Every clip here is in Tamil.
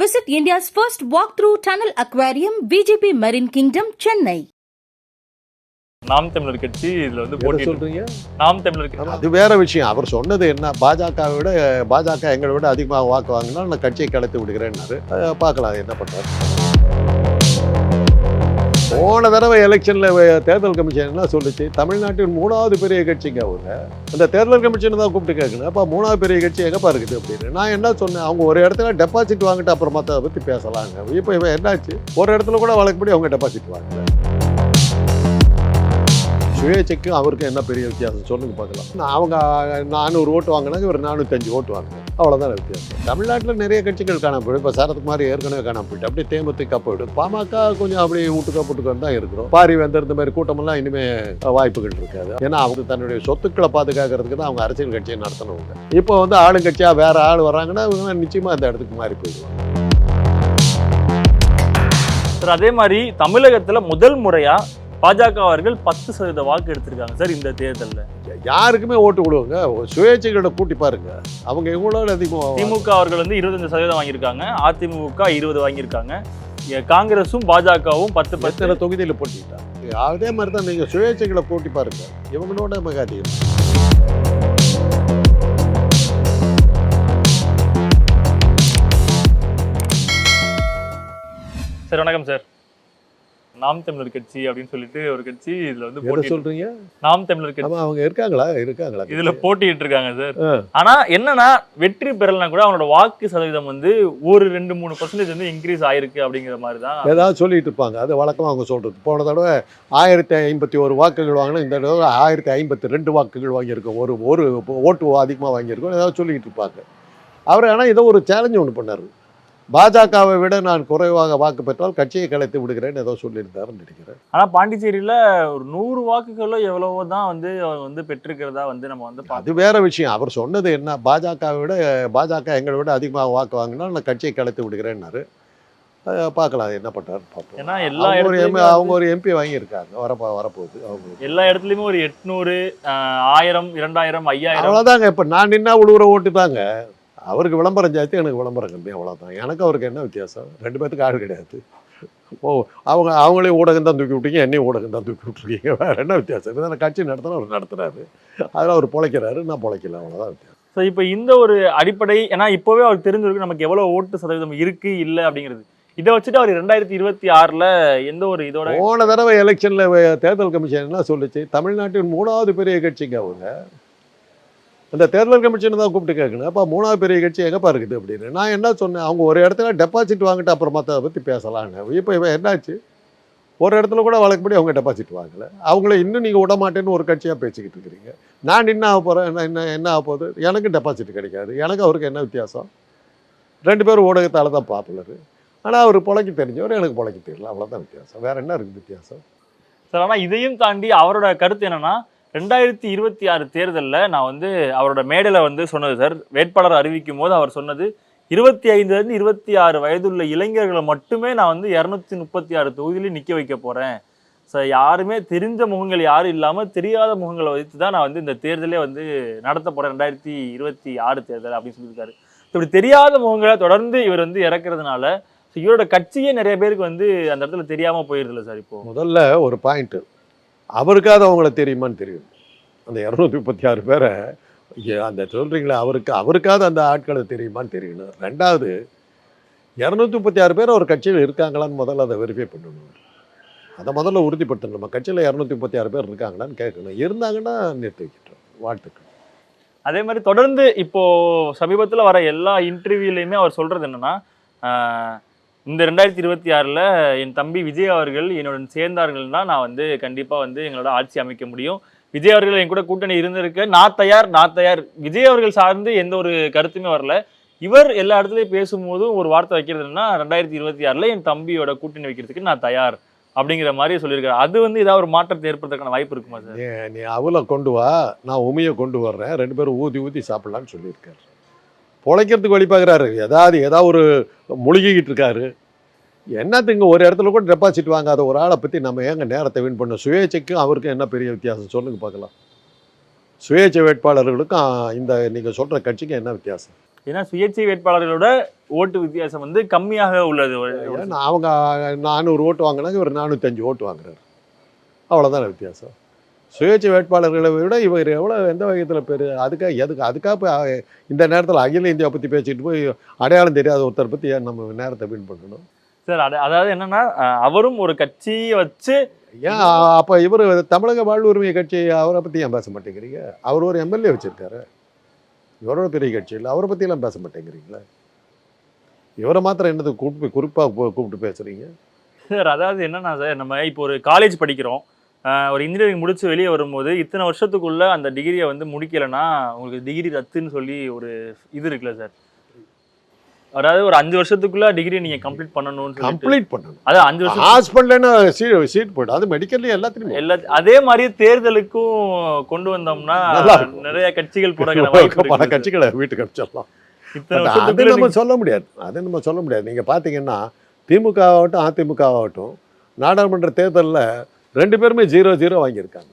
Visit India's first walk-through tunnel aquarium, VGP Marine Kingdom, Chennai. நாம் தமிழர் கட்சி இதுல வந்து போட்டி சொல்றீங்க? நாம் தமிழர் கட்சி. அது வேற விஷயம். அவர் சொன்னது என்ன? பாஜகவை விட பாஜக எங்களை விட அதிகமாக வாக்கு வாங்கினா நான் கட்சியை கலைத்து விடுகிறேன்னாரு. பார்க்கலாம் என்ன பண்றாரு. போன தடவை எலெக்ஷனில் தேர்தல் கமிஷன் என்ன சொல்லுச்சு? தமிழ்நாட்டின் மூணாவது பெரிய கட்சிங்க அவங்க. அந்த தேர்தல் கமிஷன் தான் கூப்பிட்டு கேட்கணும் அப்போ மூணாவது பெரிய கட்சி எங்கப்பா இருக்குது அப்படின்னு. நான் என்ன சொன்னேன்? அவங்க ஒரு இடத்துல டெபாசிட் வாங்கிட்டு அப்புறம் மற்ற அதை பற்றி பேசலாங்க. இப்போ இப்போ என்னாச்சு? ஒரு இடத்துல கூட வழக்கப்படி அவங்க டெபாசிட் வாங்கல. சுயேட்சைக்கும் அவருக்கும் என்ன பெரிய வித்தியாசம்? சொல்லுங்க பார்க்கலாம். நான் அவங்க நானூறு ஓட்டு வாங்கினாங்க இவர் நானூற்றஞ்சு ஓட்டு வாங்கினாங்க அவ்வளோதான் வித்தியாசம். தமிழ்நாட்டில் நிறைய கட்சிகள் காணாம போயிடும். இப்போ சரத்குமார் ஏற்கனவே காணாம போயிட்டு அப்படியே தேமுதிக போயிடும். பாமக கொஞ்சம் அப்படியே வீட்டுக்கா போட்டுக்கன்னு தான் இருக்கிறோம். பாரி வேந்தர் இந்த மாதிரி கூட்டமெல்லாம் இனிமேல் வாய்ப்புகள் இருக்காது. ஏன்னா அவங்க தன்னுடைய சொத்துக்களை பாதுகாக்கிறதுக்கு தான் அவங்க அரசியல் கட்சியை நடத்தணுங்க. இப்போ வந்து ஆளுங்கட்சியாக வேறு ஆள் வராங்கன்னா இவங்க நிச்சயமாக அந்த இடத்துக்கு மாறி போயிடுவாங்க. அதே மாதிரி தமிழகத்தில் முதல் முறையாக பாஜக அவர்கள் பத்து சதவீத வாக்கு எடுத்திருக்காங்க சார் இந்த தேர்தல்ல. யாருக்குமே ஓட்டு விடுவாங்க சுயேட்சைகளோட கூட்டி பாருங்க. அவங்க எவ்வளோ அதிகமாக திமுக அவர்கள் வந்து இருபத்தஞ்சு சதவீதம் வாங்கியிருக்காங்க. அதிமுக இருபது வாங்கியிருக்காங்க. காங்கிரஸும் பாஜகவும் பத்து பத்து. தொகுதியில் போட்டிட்டாங்க அதே மாதிரி தான் நீங்கள் சுயேட்சைகளை போட்டி பாருங்க. இவங்களோட மிக அதிகம் சார் வணக்கம் சார். நாம் தமிழர் கட்சி அப்படின்னு சொல்லிட்டு ஒரு கட்சி இதுல வந்து போட்டி சொல்றீங்க? நாம் தமிழர் கட்சி. அவங்க இருக்காங்களா? இருக்காங்களா? இதுல போட்டிட்டு இருக்காங்க சார். ஆனா என்னன்னா வெற்றி பெறலாம் கூட அவனோட வாக்கு சதவீதம் வந்து ஒரு ரெண்டு மூணு பர்சன்டேஜ் வந்து இன்க்ரீஸ் ஆயிருக்கு அப்படிங்கிற மாதிரி தான் ஏதாவது சொல்லிட்டு இருப்பாங்க. அது வழக்கமாக அவங்க சொல்றது. போன தடவை ஆயிரத்தி ஐம்பத்தி ஒரு வாக்குகள் வாங்கினா இந்த தடவை ஆயிரத்தி ஐம்பத்தி ரெண்டு வாக்குகள் வாங்கியிருக்கோம். ஒரு ஒரு ஓட்டு அதிகமாக வாங்கியிருக்கோம். ஏதாவது சொல்லிட்டு இருப்பாங்க. அவர் ஆனால் ஏதோ ஒரு சேலஞ்சு ஒன்று பண்ணார். பாஜகவை விட நான் குறைவாக வாக்கு பெற்றால் கட்சியை கலைத்து விடுகிறேன்னு ஏதோ சொல்லியிருந்தாருன்னு நினைக்கிறேன். ஆனா பாண்டிச்சேரியில ஒரு நூறு வாக்குகளோ எவ்வளவோ தான் வந்து அவர் வந்து பெற்றிருக்கிறதா வந்து நம்ம வந்து அது வேற விஷயம். அவர் சொன்னது என்ன? பாஜகவை விட பாஜக எங்களை விட அதிகமாக வாக்கு வாங்கினா நான் கட்சியை கலைத்து விடுகிறேன்னாரு. பார்க்கலாம் என்ன பண்றாரு பார்ப்போம். ஏன்னா எல்லா ஒரு இடத்துலயுமே எம் வந்து- அவங்க ஒரு எம்பி வாங்கியிருக்காங்க. வரப்போ வரப்போகுது. அவங்க எல்லா இடத்துலயுமே ஒரு எட்நூறு ஆயிரம் இரண்டாயிரம் ஐயாயிரம். அவ்வளோதாங்க இப்போ நான் நின்னா உழுவுற ஓட்டு தாங்க அவருக்கு விளம்பரம் ஜாஸ்தி எனக்கு விளம்பரம் கம்மி அவ்வளோதான் எனக்கு அவருக்கு என்ன வித்தியாசம்? ரெண்டு பேத்துக்கு ஆள் கிடையாது. ஓ அவங்க அவங்களையும் ஊடகம் தான் தூக்கி விட்டீங்க என்னையும் ஊடகம் தான் தூக்கி விட்டுருக்கீங்க. வேற என்ன வித்தியாசம்? இதுதானே கட்சி நடத்தினா அவர் நடத்துறாரு. அதில் அவர் பொழைக்கிறாரு நான் பொழைக்கல அவ்வளோதான் வித்தியாசம். ஸோ இப்போ இந்த ஒரு அடிப்படை ஏன்னா இப்போவே அவருக்கு தெரிஞ்சிருக்கு நமக்கு எவ்வளவு ஓட்டு சதவீதம் இருக்கு இல்லை அப்படிங்கிறது. இதை வச்சுட்டு அவர் ரெண்டாயிரத்தி இருபத்தி ஆறுல எந்த ஒரு இதோட போன தடவை எலெக்ஷனில் தேர்தல் கமிஷன் என்ன சொல்லுச்சு? தமிழ்நாட்டின் மூணாவது பெரிய கட்சிங்க அவங்க. அந்த தேர்தல் கமிஷன் தான் கூப்பிட்டு கேட்கணும் அப்போ மூணாவது பெரிய கட்சி எங்கப்பா இருக்குது அப்படின்னு. நான் என்ன சொன்னேன்? அவங்க ஒரு இடத்துல டெபாசிட் வாங்கிட்டு அப்புறம் மற்ற அதை பற்றி பேசலான்னு. இப்போ இப்போ என்னாச்சு? ஒரு இடத்துல கூட வழக்கப்படி அவங்க டெபாசிட் வாங்கலை. அவங்கள இன்னும் நீங்கள் விட மாட்டேன்னு ஒரு கட்சியாக பேசிக்கிட்டு இருக்கிறீங்க. நான் என்ன ஆக போகிறேன் என்ன என்ன என்ன ஆக போகுது? எனக்கு டெபாசிட் கிடைக்காது. எனக்கு அவருக்கு என்ன வித்தியாசம்? ரெண்டு பேரும் ஊடகத்தால் தான் பாப்புலரு. ஆனால் அவர் பிழைக்க தெரிஞ்சவர் எனக்கு பிழைக்க தெரியல. அவ்வளோதான் வித்தியாசம். வேறு என்ன இருக்குது வித்தியாசம்? சார் ஆனால் இதையும் தாண்டி அவரோட கருத்து என்னென்னா ரெண்டாயிரத்தி இருபத்தி ஆறு தேர்தலில் நான் வந்து அவரோட மேடையில் வந்து சொன்னது சார். வேட்பாளர் அறிவிக்கும் போது அவர் சொன்னது இருபத்தி ஐந்துலேருந்து இருபத்தி ஆறு வயதுள்ள இளைஞர்களை மட்டுமே நான் வந்து இரநூத்தி முப்பத்தி ஆறு தொகுதியிலையும் நிற்க வைக்க போகிறேன் ஸோ யாருமே தெரிஞ்ச முகங்கள் யாரும் இல்லாமல் தெரியாத முகங்களை வைத்து தான் நான் வந்து இந்த தேர்தலே வந்து நடத்த போகிறேன் ரெண்டாயிரத்தி இருபத்தி ஆறு தேர்தல் அப்படின்னு சொல்லியிருக்காரு. இப்படி தெரியாத முகங்களை தொடர்ந்து இவர் வந்து இறக்குறதுனால ஸோ இவரோட கட்சியே நிறைய பேருக்கு வந்து அந்த இடத்துல தெரியாமல் போயிருதில்ல சார் இப்போ? முதல்ல ஒரு பாயிண்ட்டு அவருக்காவது அவங்கள தெரியுமான்னு தெரியும். அந்த இரநூத்தி முப்பத்தி ஆறு பேரை அந்த சொல்கிறீங்களே அவருக்கு அவருக்காவது அந்த ஆட்களை தெரியுமான்னு தெரியணும் ரெண்டாவது இரநூத்தி முப்பத்தி ஆறு பேர் ஒரு கட்சியில் இருக்காங்களான்னு முதல்ல அதை வெரிஃபை பண்ணணும். அதை முதல்ல உறுதிப்படுத்தணும். நம்ம கட்சியில் இரநூத்தி முப்பத்தி ஆறு பேர் இருக்காங்களான்னு கேட்கணும். இருந்தாங்கன்னா நிறுத்தி வைக்கிட்டோம். வாழ்த்துக்கள். அதே மாதிரி தொடர்ந்து இப்போது சமீபத்தில் வர எல்லா இன்டர்வியூலையுமே அவர் சொல்கிறது என்னென்னா இந்த ரெண்டாயிரத்தி இருபத்தி ஆறில் என் தம்பி விஜய் அவர்கள் என்னுடன் சேர்ந்தார்கள்னா நான் வந்து கண்டிப்பாக வந்து எங்களோட ஆட்சி அமைக்க முடியும். விஜய் அவர்கள் என் கூட கூட்டணி இருந்திருக்கு. நான் தயார் நான் தயார். விஜய் அவர்கள் சார்ந்து எந்த ஒரு கருத்துமே வரல. இவர் எல்லா இடத்துலையும் பேசும்போதும் ஒரு வார்த்தை வைக்கிறது ரெண்டாயிரத்தி இருபத்தி ஆறில் என் தம்பியோட கூட்டணி வைக்கிறதுக்கு நான் தயார் அப்படிங்கிற மாதிரி சொல்லியிருக்காரு. அது வந்து ஏதாவது ஒரு மாற்றத்தை ஏற்படுறதுக்கான வாய்ப்பு இருக்குமா சார்? நீ நீ அவளை கொண்டு வா. நான் உமையை கொண்டு வர்றேன். ரெண்டு பேரும் ஊதி ஊதி சாப்பிடலான்னு சொல்லியிருக்காரு. பொழைக்கிறதுக்கு வழி பார்க்குறாரு. ஏதாவது ஏதாவது ஒரு முழுகிக்கிட்டு இருக்காரு. என்னத்துங்க ஒரு இடத்துல கூட டெபாசிட் வாங்காத ஒரு ஆளை பற்றி நம்ம ஏங்க நேரத்தை வின் பண்ணோம் சுயேட்சைக்கும் அவருக்கும் என்ன பெரிய வித்தியாசம்? சொல்லுங்க பார்க்கலாம். சுயேட்சை வேட்பாளர்களுக்கும் இந்த நீங்கள் சொல்கிற கட்சிக்கும் என்ன வித்தியாசம்? ஏன்னா சுயேட்சை வேட்பாளர்களோட ஓட்டு வித்தியாசம் வந்து கம்மியாக உள்ளது. அவங்க நானூறு ஓட்டு வாங்கினாங்க இவர் நானூற்றஞ்சு ஓட்டு வாங்குறாரு. அவ்வளோதான வித்தியாசம்? சுயேட்சை வேட்பாளர்களை விட இவர் எவ்வளோ எந்த வகையில் பேர் அதுக்காக எதுக்கு அதுக்காக போய் இந்த நேரத்தில் அகில இந்தியா பற்றி பேசிட்டு போய் அடையாளம் தெரியாத ஒருத்தர் பற்றி ஏன் நம்ம நேரத்தை வீண் பண்ணணும் சார் அது- அதாவது என்னன்னா அவரும் ஒரு கட்சியை வச்சு ஏன் அப்போ இவர் தமிழக வாழ்வு உரிமை கட்சி அவரை பற்றி ஏன் பேச மாட்டேங்கிறீங்க? அவர் ஒரு எம்எல்ஏ வச்சுருக்காரு. இவரோட பெரிய கட்சி இல்லை அவரை பற்றியெல்லாம் பேச மாட்டேங்கிறீங்களா? இவரை மாத்திரம் என்னது கூப்பிட்டு குறிப்பாக கூப்பிட்டு பேசுகிறீங்க சார் அதாவது என்னன்னா சார் நம்ம இப்போ ஒரு காலேஜ் படிக்கிறோம். ஒரு இன்ஜினியரிங் முடிச்சு வெளியே வரும்போது இத்தனை வருஷத்துக்குள்ள அந்த டிகிரியை வந்து முடிக்கலைன்னா உங்களுக்கு டிகிரி ரத்துன்னு சொல்லி ஒரு இது இருக்குல்ல சார்? அதாவது ஒரு அஞ்சு வருஷத்துக்குள்ள டிகிரி நீங்க கம்ப்ளீட் பண்ணணும்னு கம்ப்ளீட் பண்ணணும். அதான் அஞ்சு வருஷம் ஹாஸ்பிட்டல்னா சீட் சீட் போய்டும் அது மெடிக்கல்ல எல்லாத்துலையும். எல்லா அதே மாதிரி தேர்தலுக்கும் கொண்டு வந்தோம்னா. நிறைய கட்சிகள் வாய்ப்பு பல. கட்சிகளை வீட்டுக்கு அனுப்பிச்சிடலாம். அது நம்ம சொல்ல முடியாது. அது நம்ம சொல்ல முடியாது. நீங்கள் பார்த்தீங்கன்னா திமுக ஆகட்டும் அதிமுக ஆகட்டும் நாடாளுமன்ற தேர்தலில் ரெண்டு பேருமே ஜீரோ ஜீரோ வாங்கியிருக்காங்க.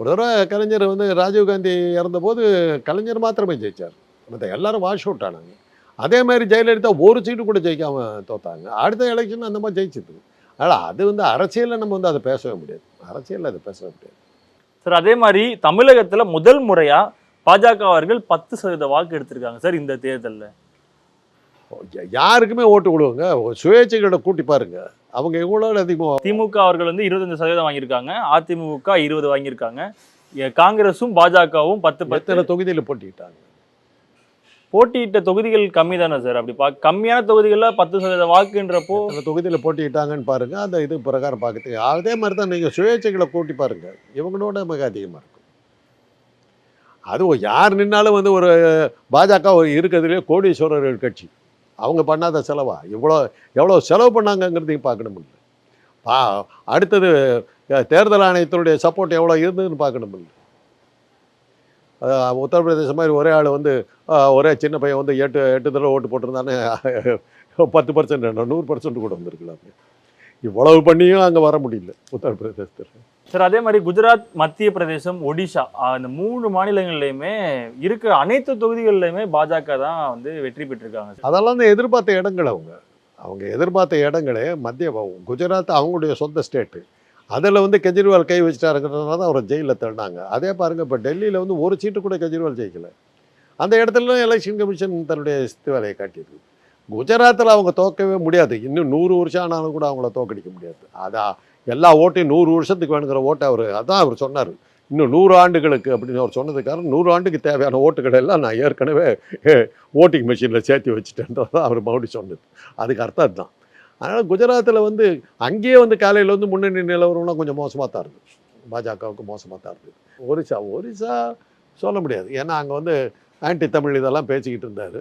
ஒரு தடவை கலைஞர் வந்து ராஜீவ்காந்தி இறந்தபோது கலைஞர் மாத்திரமே ஜெயிச்சார். மற்ற எல்லாரும் வாஷ் அவுட் ஆனாங்க. அதே மாதிரி ஜெயலலிதா ஒரு சீட்டு கூட ஜெயிக்காம தோத்தாங்க. அடுத்த எலெக்ஷன் அந்த மாதிரி ஜெயிச்சது. அதனால் அது வந்து அரசியலில் நம்ம வந்து அதை பேசவே முடியாது. அரசியலில் அதை பேசவே முடியாது. சார் அதே மாதிரி தமிழகத்தில் முதல் முறையாக பாஜக அவர்கள் பத்து சதவீத வாக்கு எடுத்திருக்காங்க சார் இந்த தேர்தலில். யாருக்குமே ஓட்டு கொடுங்க. சுயேட்சைகளோட கூட்டி பாருங்க. அவங்க எவ்வளோ அதிகமாக திமுக அவர்கள் வந்து இருபத்தஞ்சு சதவீதம் வாங்கியிருக்காங்க. அதிமுக இருபது வாங்கியிருக்காங்க. காங்கிரஸும் பாஜகவும் பத்து பத்து தொகுதியில் போட்டிக்கிட்டாங்க போட்டியிட்ட தொகுதிகள் கம்மி தானே சார். அப்படி பா கம்மியான தொகுதிகள்ல பத்து சதவீத வாக்குன்றப்போ எத்தனை தொகுதியில் போட்டிக்கிட்டாங்கன்னு பாருங்க. அந்த இது பிரகாரம் பார்க்கறதுக்கு அதே மாதிரி தான் நீங்கள் சுயேட்சைகளை கூட்டி பாருங்க. இவங்களோட மிக அதிகமாக இருக்கும். அது யார் நின்னாலும் வந்து ஒரு பாஜக ஒரு இருக்கிறதுலே கோடீஸ்வரர்கள் கட்சி. அவங்க பண்ணாத செலவா? இவ்வளோ எவ்வளோ செலவு பண்ணாங்கங்கிறதையும் பார்க்கணும் பா அடுத்தது தேர்தல் ஆணையத்தினுடைய சப்போர்ட் எவ்வளோ இருந்ததுன்னு பார்க்கணும் உத்தரப்பிரதேச உத்தரப்பிரதேசம் மாதிரி ஒரே ஆள் வந்து ஒரே சின்ன பையன் வந்து எட்டு எட்டு தடவை ஓட்டு போட்டிருந்தானே பத்து பர்சன்ட் நூறு பர்சன்ட் கூட வந்திருக்கலாம். இவ்வளவு பண்ணியும் அங்கே வர முடியல உத்தரப்பிரதேசத்தில். சார் அதே மாதிரி குஜராத் மத்திய பிரதேசம் ஒடிஷா அந்த இந்த மூணு மாநிலங்கள்லையுமே இருக்கிற அனைத்து தொகுதிகள்லையுமே பாஜக தான் வந்து வெற்றி பெற்றிருக்காங்க. அதெல்லாம் தான் எதிர்பார்த்த இடங்கள் அவங்க. அவங்க எதிர்பார்த்த இடங்களே மத்திய குஜராத் அவங்களுடைய சொந்த ஸ்டேட்டு. அதில் வந்து கெஜ்ரிவால் கை வச்சுட்டாருங்கிறதுனால தான் அவரை ஜெயிலில் தள்ளினாங்க. அதே பாருங்க இப்போ டெல்லியில் வந்து ஒரு சீட்டு கூட கெஜ்ரிவால் ஜெயிக்கல. அந்த இடத்துல எலெக்ஷன் கமிஷன் தன்னுடைய சித்து வேலையை காட்டியிருக்கு. குஜராத்தில் அவங்க தோக்கவே முடியாது. இன்னும் நூறு வருஷம் ஆனாலும் கூட அவங்கள தோக்கடிக்க முடியாது. அதான் எல்லா ஓட்டையும் நூறு வருஷத்துக்கு வேணுங்கிற ஓட்டை அவர் அதான் அவர் சொன்னார். இன்னும் நூறு ஆண்டுகளுக்கு அப்படின்னு அவர் சொன்னதுக்காக நூறு ஆண்டுக்கு தேவையான ஓட்டுகளை எல்லாம் நான் ஏற்கனவே ஓட்டிங் மிஷினில் சேர்த்து வச்சுட்டேன்றதான் அவர் மறுபடியும் சொன்னது. அதுக்கு அர்த்தம் அதுதான். அதனால் குஜராத்தில் வந்து அங்கேயே வந்து காலையில் வந்து முன்னணி நிலவரம்லாம் கொஞ்சம் மோசமாக தான் இருக்குது பாஜகவுக்கு மோசமாக தான் இருக்குது ஒரிசா ஒரிசா சொல்ல முடியாது. ஏன்னா அங்கே வந்து ஆன்டி தமிழ் இதெல்லாம் பேசிக்கிட்டு இருந்தார்.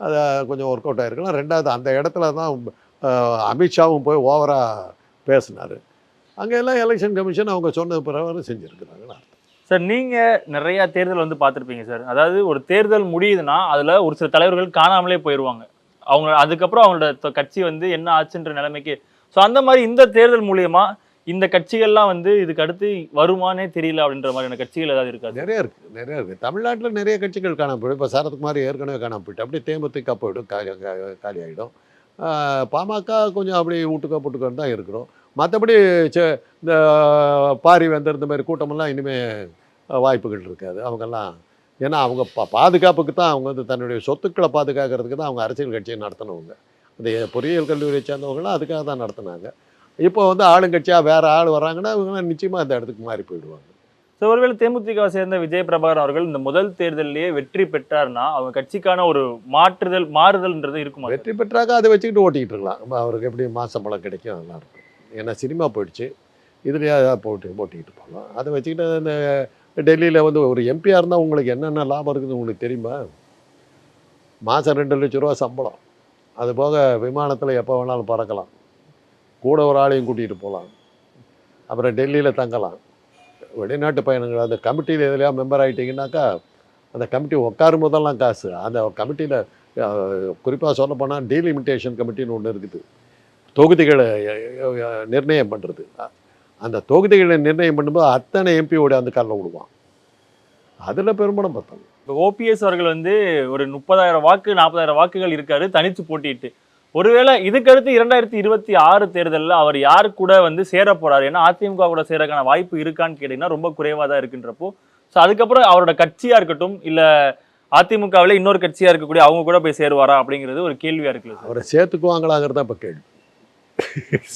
அது கொஞ்சம் ஒர்க் அவுட் ஆகிருக்கலாம் ரெண்டாவது அந்த இடத்துல தான் அமித்ஷாவும் போய் ஓவராக பேசினார். அங்கே எல்லாம் எலெக்ஷன் கமிஷன் அவங்க சொன்னது பிரகாரம் செஞ்சுருக்குறாங்கன்னு அர்த்தம். சார் நீங்க நிறைய தேர்தல் வந்து பார்த்திருப்பீங்க சார் அதாவது ஒரு தேர்தல் முடியுதுன்னா அதுல ஒரு சில தலைவர்கள் காணாமலே போயிடுவாங்க அவங்க அதுக்கப்புறம் அவங்களோட கட்சி வந்து என்ன ஆச்சுன்ற நிலைமைக்கு. ஸோ அந்த மாதிரி இந்த தேர்தல் மூலியமா இந்த கட்சிகள்லாம் வந்து இதுக்கு அடுத்து வருமானே தெரியல அப்படின்ற மாதிரியான கட்சிகள் ஏதாவது இருக்காது நிறைய இருக்குது நிறைய இருக்குது தமிழ்நாட்டில் நிறைய கட்சிகள் காணாம போயிடும். இப்போ சரத்குமார் ஏற்கனவே காணாம போயிட்டு அப்படியே தேமுதிக போயிடும் காலி ஆகிடும் பாமக கொஞ்சம் அப்படி வீட்டுக்கோ புட்டுக்கோன்னு தான் இருக்கிறோம். மற்றபடி சே- இந்த பாரி இந்த மாதிரி கூட்டமெல்லாம் இனிமேல் வாய்ப்புகள் இருக்காது. அவங்கெல்லாம் ஏன்னா அவங்க பா பாதுகாப்புக்கு தான் அவங்க வந்து தன்னுடைய சொத்துக்களை பாதுகாக்கிறதுக்கு தான் அவங்க அரசியல் கட்சியை நடத்தினவங்க. அந்த பொறியியல் கல்லூரியை சேர்ந்தவங்களாம் அதுக்காக தான் நடத்தினாங்க. இப்போ வந்து ஆளுங்கட்சியாக வேறு ஆள் வராங்கன்னா இவங்களாம் நிச்சயமாக அந்த இடத்துக்கு மாறி போயிடுவாங்க. ஸோ ஒருவேளை தேமுதிகவை சேர்ந்த விஜய் பிரபாகர் அவர்கள் இந்த முதல் தேர்தலிலேயே வெற்றி பெற்றார்னா அவங்க கட்சிக்கான ஒரு மாற்றுதல் மாறுதல்ன்றது இருக்குமா வெற்றி பெற்றாக்க அதை வச்சுக்கிட்டு ஓட்டிக்கிட்டு இருக்கலாம். அவருக்கு எப்படி மாதம் பழம் கிடைக்கும் நல்லா இருக்கும். ஏன்னா சினிமா போயிடுச்சு. இதுலேயே போட்டு ஓட்டிக்கிட்டு போகலாம். அதை வச்சுக்கிட்டு இந்த டெல்லியில் வந்து ஒரு எம்பியாக இருந்தால் உங்களுக்கு என்னென்ன லாபம் இருக்குதுன்னு உங்களுக்கு தெரியுமா? மாதம் ரெண்டு லட்ச ரூபா சம்பளம். அது போக விமானத்தில் எப்போ வேணாலும் பறக்கலாம். கூட ஒரு ஆளையும் கூட்டிகிட்டு போகலாம். அப்புறம் டெல்லியில் தங்கலாம். வெளிநாட்டு பயணங்கள் அந்த கமிட்டியில் எதுலையா மெம்பர் ஆகிட்டிங்கனாக்கா அந்த கமிட்டி உட்காரும் போதெல்லாம் காசு. அந்த கமிட்டியில் குறிப்பாக சொல்ல போனால் டீலிமிட்டேஷன் கமிட்டின்னு ஒன்று இருக்குது. தொகுதிகளை நிர்ணயம் பண்ணுறது அந்த தொகுதிகளை நிர்ணயம் பண்ணும்போது அத்தனை எம்பியோட அந்த காலில் விடுவான் அதில் பெரும்படம் பார்த்தாங்க. இப்போ ஓபிஎஸ் அவர்கள் வந்து ஒரு முப்பதாயிரம் வாக்கு நாற்பதாயிரம் வாக்குகள் இருக்காரு தனித்து போட்டிட்டு ஒருவேளை இதுக்கடுத்து இரண்டாயிரத்தி இருபத்தி ஆறு தேர்தலில் அவர் யார் கூட வந்து சேர போறாரு? ஏன்னா அதிமுக கூட சேரக்கான வாய்ப்பு இருக்கான்னு கேட்டீங்கன்னா ரொம்ப குறைவாக தான் இருக்குன்றப்போ. ஸோ அதுக்கப்புறம் அவரோட கட்சியாக இருக்கட்டும் இல்லை அதிமுகவில் இன்னொரு கட்சியாக இருக்கக்கூடிய அவங்க கூட போய் சேருவாரா அப்படிங்கிறது ஒரு கேள்வியாக இருக்குல்ல அவரை சேர்த்துக்குவாங்களாங்கிறது தான் இப்போ கேள்வி.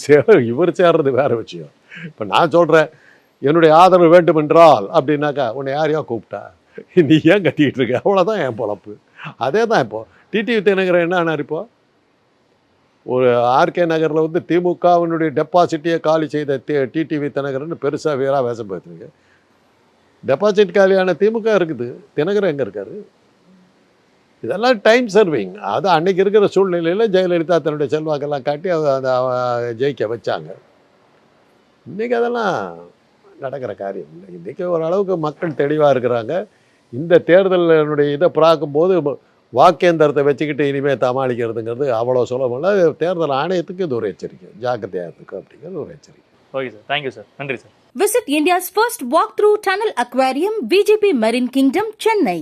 சேர இவர் சேர்றது வேற விஷயம். இப்போ நான் சொல்கிறேன் என்னுடைய ஆதரவு வேண்டுமென்றால் அப்படின்னாக்கா உன்னை யாரையோ கூப்பிட்டா? நீ ஏன் கட்டிக்கிட்டு இருக்க? அவ்வளோதான் என் பொழப்பு. அதே தான் இப்போ டிடிவி தினகரன் என்ன ஆனார் இப்போ? ஒரு ஆர்கே நகரில் வந்து திமுகவினுடைய டெபாசிட்டியை காலி செய்த டிடிவி தினகரன் பெருசாக வீராக வேஷம் பார்த்துருக்கு டெபாசிட் காலியான திமுக இருக்குது. தினகரன் எங்கே இருக்காரு? இதெல்லாம் டைம் சர்விங் அது அன்னைக்கு இருக்கிற சூழ்நிலையில் ஜெயலலிதா தன்னுடைய செல்வாக்கெல்லாம் காட்டி அதை அந்த ஜெயிக்க வச்சாங்க. இன்றைக்கி அதெல்லாம் நடக்கிற காரியம் இல்லை. இன்றைக்கி ஓரளவுக்கு மக்கள் தெளிவாக இருக்கிறாங்க. இந்த தேர்தலினுடைய இதை பார்க்கும்போது வாக்கேந்திரத்தை வச்சுக்கிட்டு இனிமேல் சமாளிக்கிறதுங்கிறது அவ்வளோ சுலபம் இல்லை தேர்தல் ஆணையத்துக்கு இது ஒரு எச்சரிக்கை. ஜாக்கிரதையாக இருக்கு அப்படிங்கிறது ஒரு எச்சரிக்கை. Okay sir thank you sir நன்றி sir Visit India's first walkthrough tunnel aquarium, VGP Marine Kingdom, Chennai.